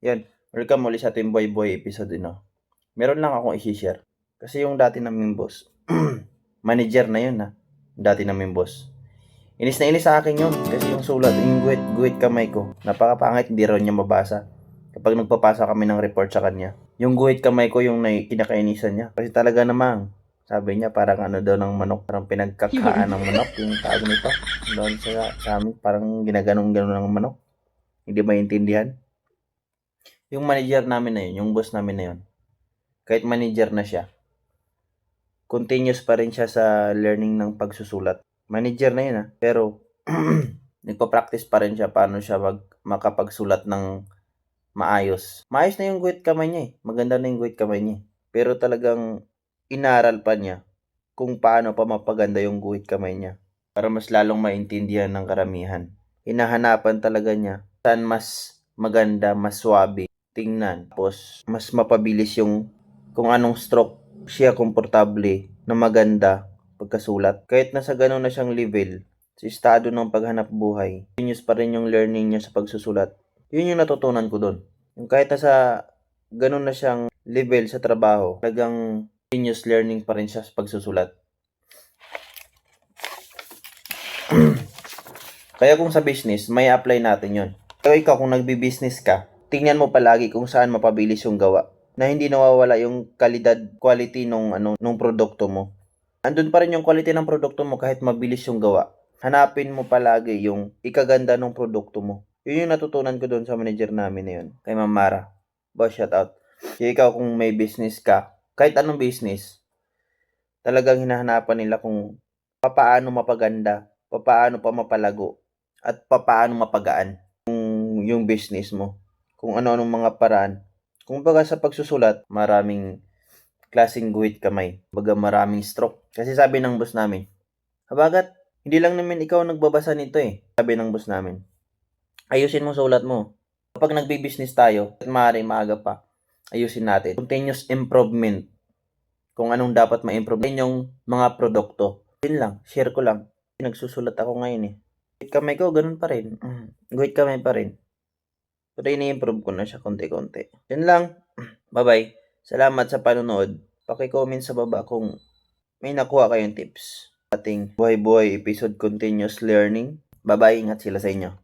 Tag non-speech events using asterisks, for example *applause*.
Yan, welcome ulit sa ating Boy Boy episode no. Meron lang akong i-share. Kasi yung dati naming boss, *clears throat* manager na yun ha. Dati naming boss. Inis na inis sa akin yun. Kasi yung sulat, yung guhit, guhit kamay ko. Napakapangit, hindi raw niya mabasa. Kapag nagpapasa kami ng report sa kanya. Yung guhit kamay ko yung kinakainisan niya. Kasi talaga namang, sabi niya parang ano daw ng manok. Parang pinagkakaan ng manok. *laughs* Yung tawag nito. Doon sa, sa amin, parang ginaganong-ganon ng manok. Hindi maintindihan yung manager namin na yun, yung boss namin na yun, kahit manager na siya, continuous pa rin siya sa learning ng pagsusulat. Manager na yun ah, pero *clears throat* nagpa-practice pa rin siya paano siya mag, makapagsulat ng maayos. Maayos na yung guhit kamay niya eh. Maganda na yung guhit kamay niya eh. Pero talagang inaral pa niya kung paano pa mapaganda yung guhit kamay niya para mas lalong maintindihan ng karamihan. Hinahanapan talaga niya saan mas maganda, mas swabe tingnan. Tapos, mas mapabilis yung kung anong stroke siya komportable na maganda pagkasulat. Kahit nasa ganun na siyang level, sa estado ng paghanap buhay, continuous pa rin yung learning niya sa pagsusulat. Yun yung natutunan ko doon. Yung kahit nasa ganun na siyang level sa trabaho, talagang continuous learning pa rin siya sa pagsusulat. *clears throat* Kaya kung sa business, may apply natin yon. Pero ikaw, kung nagbi-business ka, tingnan mo palagi kung saan mapabilis yung gawa na hindi nawawala yung kalidad, quality nung ano nung produkto mo. Andun pa rin yung quality ng produkto mo kahit mabilis yung gawa. Hanapin mo palagi yung ikaganda ng produkto mo. Yun yung natutunan ko doon sa manager namin na yun. Kay Ma'am Mara. Boss, shout out. Kaya ikaw kung may business ka, kahit anong business, talagang hinahanapan nila kung papaano mapaganda, papaano pa mapalago, at papaano mapagaan yung, yung business mo kung ano-anong mga paraan. Kung baga sa pagsusulat, maraming klaseng guhit kamay. Baga maraming stroke. Kasi sabi ng boss namin, Habagat, hindi lang naman ikaw nagbabasa nito eh. Sabi ng boss namin, ayusin mo sulat mo. Kapag nagbi-business tayo, at maaaring maaga pa, ayusin natin. Continuous improvement. Kung anong dapat ma-improve. Yan yung mga produkto. Yun lang, share ko lang. Nagsusulat ako ngayon eh. Guhit kamay ko, ganun pa rin. Mm, Guhit kamay pa rin. Pero ini-improve ko na siya konti-konti. Yun lang. *clears throat* Bye-bye. Salamat sa panonood. Paki-comment sa baba kung may nakuha kayong tips. Ating buhay-buhay episode continuous learning. Bye-bye. Ingat sila sa inyo.